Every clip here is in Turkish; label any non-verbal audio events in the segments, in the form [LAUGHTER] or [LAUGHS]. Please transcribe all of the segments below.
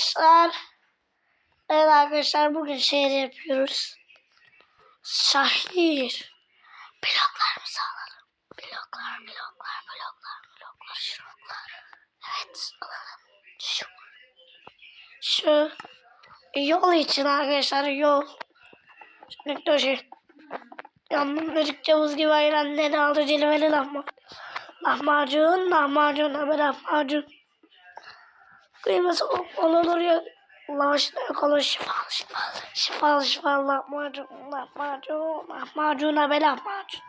Arkadaşlar. Evet arkadaşlar bugün şehir yapıyoruz. Şehir. Bloklarımızı alalım. Bloklar, bloklar, bloklar, bloklar, şuroklar. Evet alalım. Şu. Şu. Yol için arkadaşlar yol. Şimdi de şey. Yandım dedikçe buz gibi ayranları aldı cilveli lahmacun. Lahmacun, lahmacun, abi lahmacun. Kıyması olur olur ya. Lavaşına olur şifalı şifalı. Şifalı şifalı lahmacun, lahmacun, lahmacun, abi lahmacun.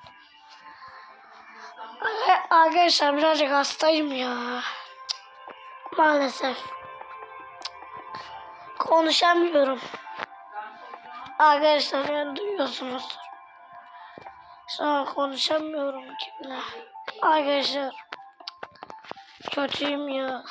Ar- Arkadaşlar birazcık hastayım ya. Maalesef. Konuşamıyorum. Arkadaşlar yani duyuyorsunuz. Şu an konuşamıyorum ki bile. Arkadaşlar. Kötüyüm ya.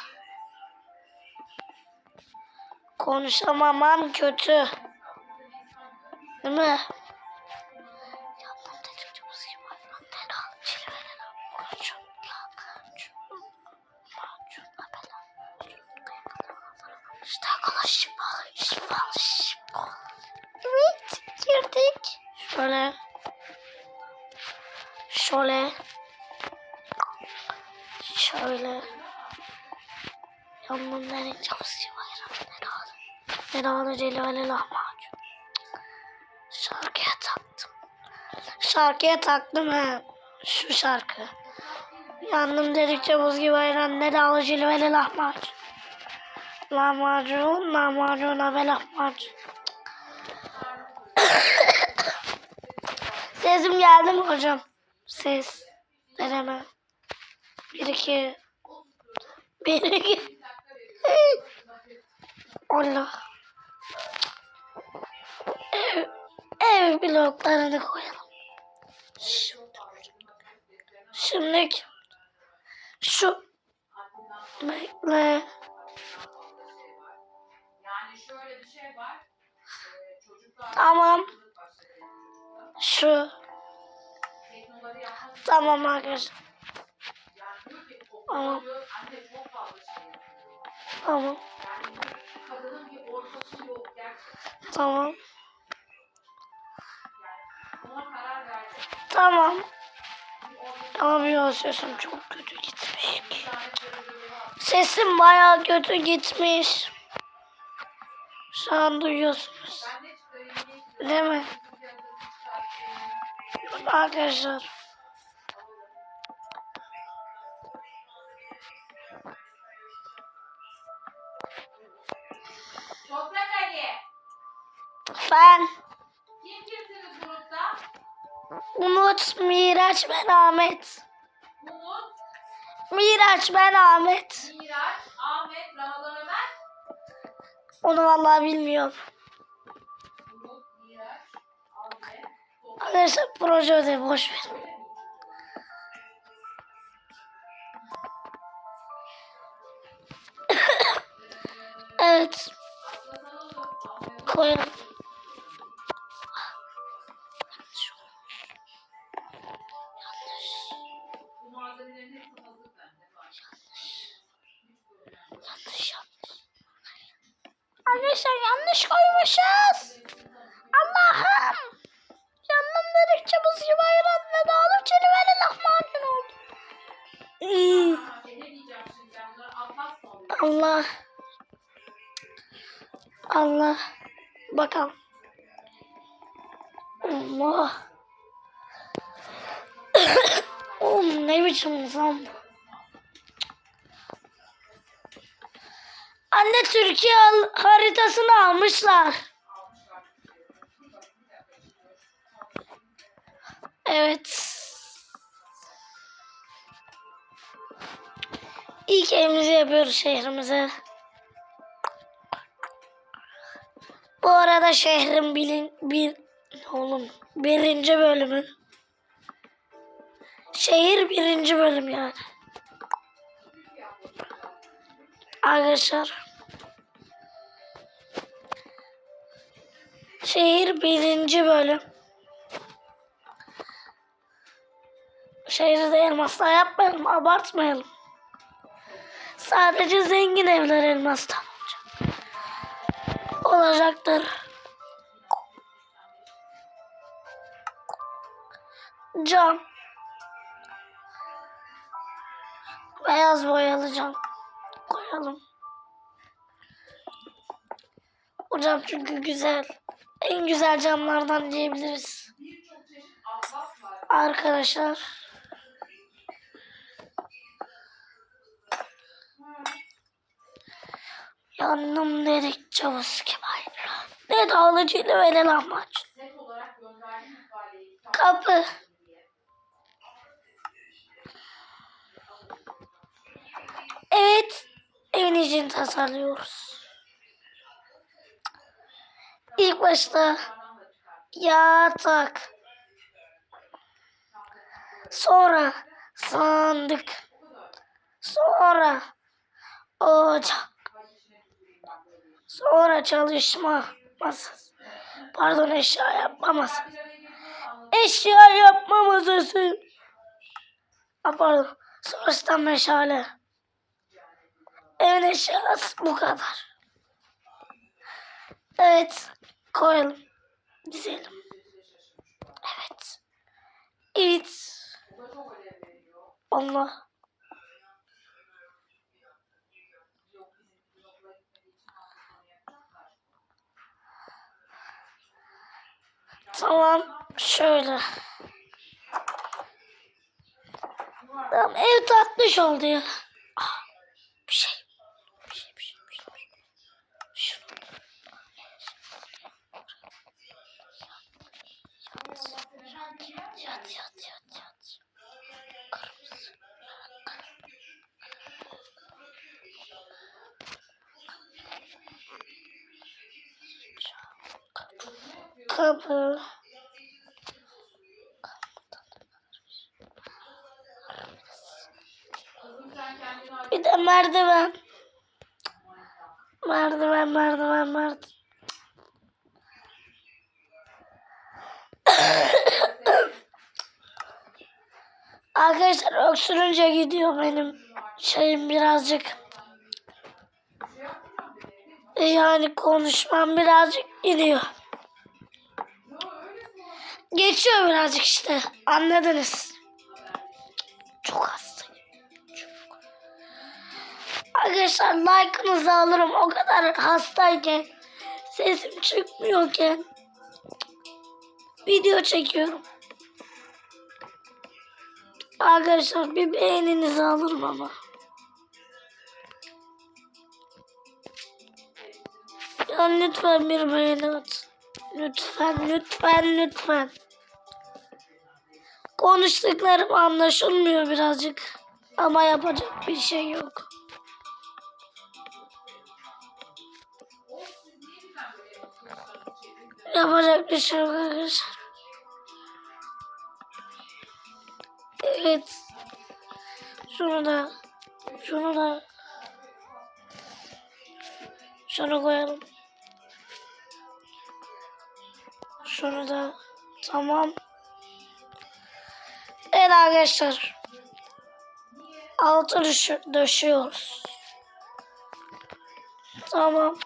Kola şifalı, şifalı, şifalı. Evet, girdik. Şöyle. Şöyle. Şöyle. Yandım nereye çalışıyor? Nerede celveli lahmacun. Şarkıya taktım. Şarkıya taktım he. Şu şarkı. Yandım dedikçe buz gibi ayran. Nerede cilveli lahmacun. Lahmacun, lahmacun, abi lahmacun. [COUGHS] Sesim geldi mi hocam? Ses. Deneme. Bir iki. Bir iki. [LAUGHS] Allah. Ev bloklarını koyalım. Şimdi, şu bekle. Tamam. Şu. Tamam arkadaşlar. Tamam. Tamam. Tamam. Tamam. Ama bir sesim çok kötü gitmiş. Sesim bayağı kötü gitmiş. Şu an duyuyorsunuz. Değil mi? Arkadaşlar. Miraç, ben Ahmet. Umut, Miraç, ben Ahmet. Miraç, Ahmet, Ramazan Ömer. Onu vallahi bilmiyorum. Umut, Miraç, Ahmet, Toprak. Arkadaşlar proje ödevi boş ver. [COUGHS] Evet. Koyalım. Arkadaşlar yanlış koymuşuz. Allah'ım. Yandım dedikçe buz gibi ayran ne dağılır çeliveli lahmacun oldu. Allah. Allah. Bakalım. Allah. [COUGHS] Oğlum ne biçim insan Anne Türkiye haritasını almışlar. Evet. İlk evimizi yapıyoruz şehrimize. Bu arada şehrin bilin, bir oğlum birinci bölümü. Şehir birinci bölüm yani. Arkadaşlar. Şehir birinci bölüm. Şehirde elmasla yapmayalım, abartmayalım. Sadece zengin evler elmastan olacak. olacaktır. Cam. Beyaz boyalı cam. Koyalım. O cam çünkü güzel. En güzel camlardan diyebiliriz. Arkadaşlar. Yandım dedik Çavuz Kemal. Ne dağlıcıyla ve ne lahmacun. Set olarak gönderdiğim ifadeli kitap Kapı. Evet. Evin için tasarlıyoruz. İlk başta yatak. Sonra sandık. Sonra ocak. Sonra çalışma masası. Pardon eşya yapma. Eşya yapma masası. Ha, pardon. Sonrasında meşale. Evin eşyası bu kadar. Evet. Koyalım. Dizelim. Evet. Evet. Allah. Tamam. Şöyle. Tamam ev tatlış oldu ya. Ah, bir şey. Bir şey, bir şey, bir şey. bir şey. Şunu. Yat, yat, yat, yat. Kırmızı. Kapı. Bir de merdiven. Merdiven, merdiven, merdiven. Arkadaşlar öksürünce gidiyor benim şeyim birazcık. Yani konuşmam birazcık gidiyor. Geçiyor birazcık işte. Anladınız. Çok. Çok. Arkadaşlar like'ınızı alırım. O kadar hastayken. Sesim çıkmıyorken. Video çekiyorum. Arkadaşlar bir beğeninizi alırım ama. Ya lütfen bir beğeni atın. Lütfen, lütfen, lütfen. Konuştuklarım anlaşılmıyor birazcık. Ama yapacak bir şey yok. Yapacak bir şey yok arkadaşlar. Evet. Şunu da, şunu da, şunu koyalım. Şunu da, tamam. Evet arkadaşlar. Altı düşü, döşüyoruz. Tamam.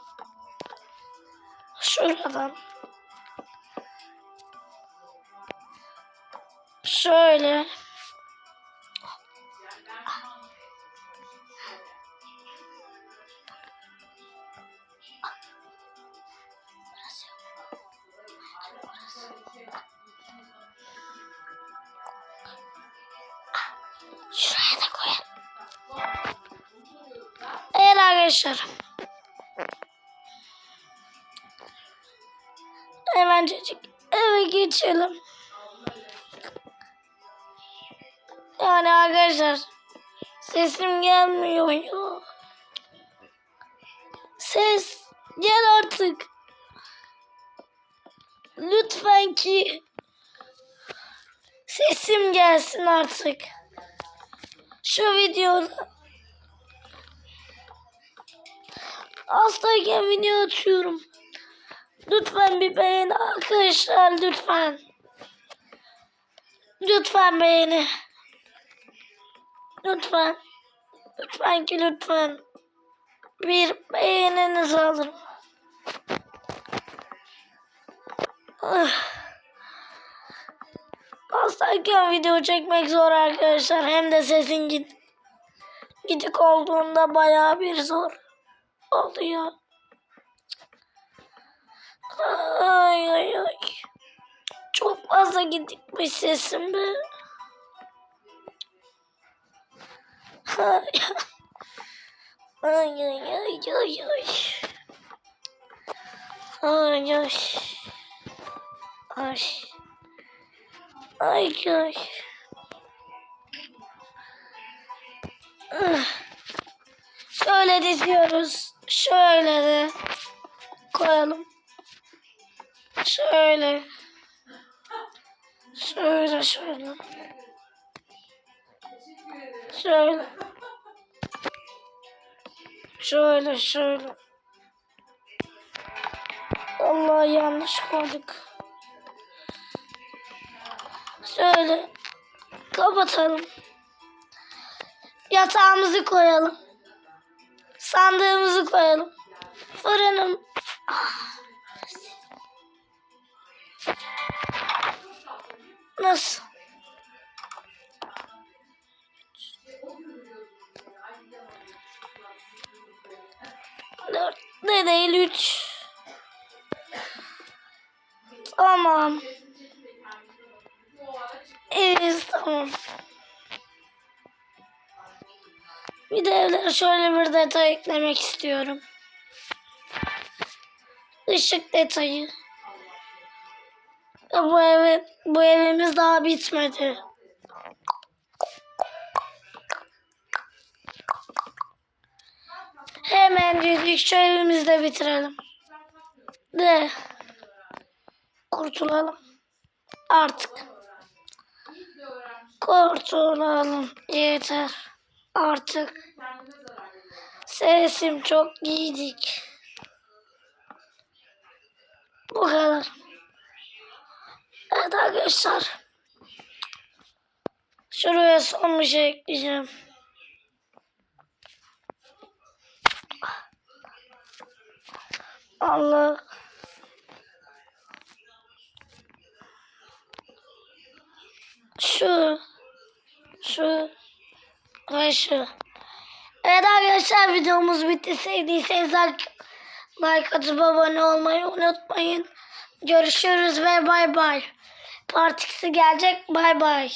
Şuradan. Şöyle. Arkadaşlar. Hemencecik eve geçelim. Yani arkadaşlar sesim gelmiyor ya. Ses gel artık. Lütfen ki sesim gelsin artık. Şu videoda hastayken video atıyorum. Lütfen bir beğeni arkadaşlar lütfen. Lütfen beğeni. Lütfen. Lütfen ki lütfen. Bir beğeninizi alırım. Ah. Hastayken video çekmek zor arkadaşlar. Hem de sesin gid gidik olduğunda bayağı bir zor oluyor. Ay ay ay. Çok fazla gidikmiş sesim be. Ay ay ay ay ay ay. Ay ay. Ay. Ay ay. Şöyle diziyoruz. Şöyle de koyalım. Şöyle. Şöyle şöyle. Şöyle. Şöyle şöyle. Allah yanlış koyduk. Şöyle kapatalım. Yatağımızı koyalım. Sandığımızı koyalım. Fırınım. Ah. Nasıl? Dört de değil üç. Tamam. Evet tamam. Bir de evlere şöyle bir detay eklemek istiyorum. Işık detayı. Bu ev, bu evimiz daha bitmedi. Hemen dedik şu evimizi de bitirelim. De. Kurtulalım. Artık. Kurtulalım. Yeter. Artık. Sesim çok giydik. Bu kadar. Evet arkadaşlar. Şuraya son bir şey ekleyeceğim. Allah. Şu. Şu. Şu. Evet arkadaşlar videomuz bitti. Sevdiyseniz like atıp abone olmayı unutmayın. Görüşürüz ve bay bay. Partisi gelecek. Bay bay.